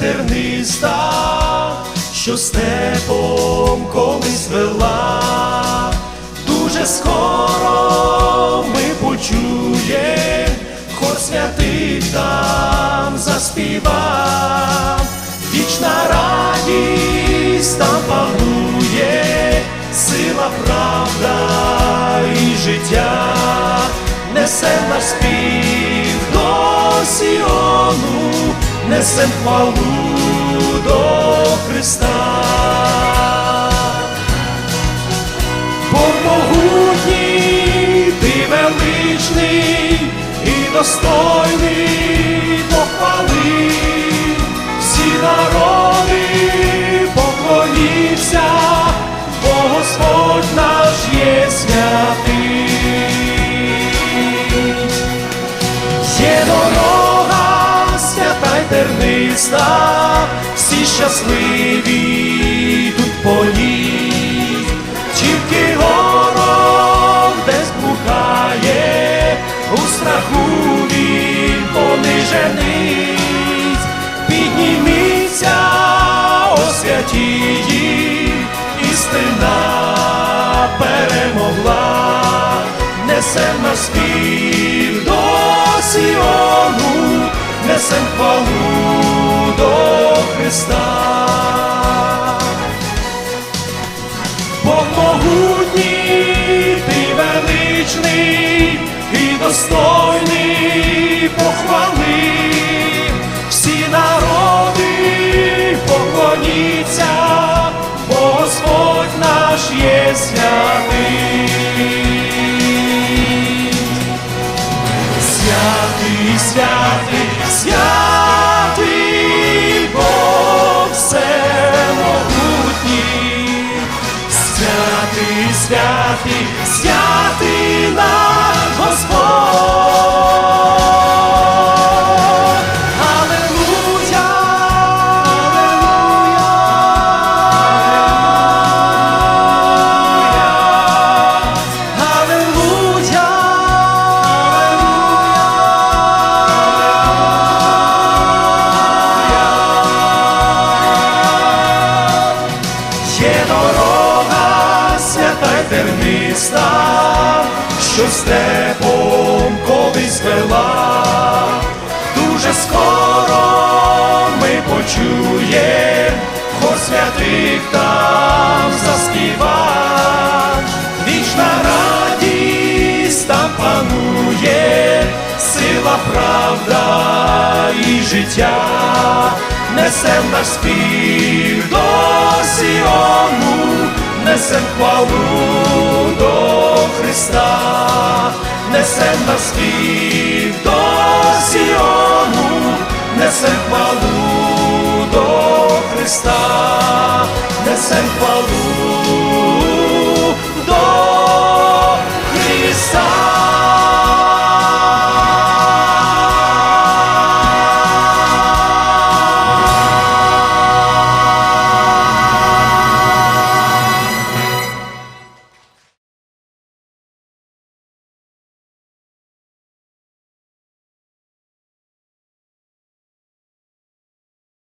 терниста, що степом колись вела, дуже скоро ми почуєм, хор святих там заспівав, вічна радість там панує, сила, правда і життя, несе наш спів несем хвалу до Христа. Бо могутній, ти величний і достойний терниста, всі щасливі йдуть по ній, тільки ворог десь блукає, у страху він понижений, підніміться, освятії, істина перемогла, несем наш спів до Сіону, несем хвалу Христа. Бог могутній, ти величний і достойний святий, святий, наш Господь. Алелуя, алелуя, Є дорога свята й терниста, що степом колись вела, дуже скоро ми почуєм, хор святих там заспіва, вічна радість там панує, сила, правда і життя, несем наш спів до Сіону, несем хвалу до Христа, несем на спів до Сіону, несем хвалу до Христа, несем хвалу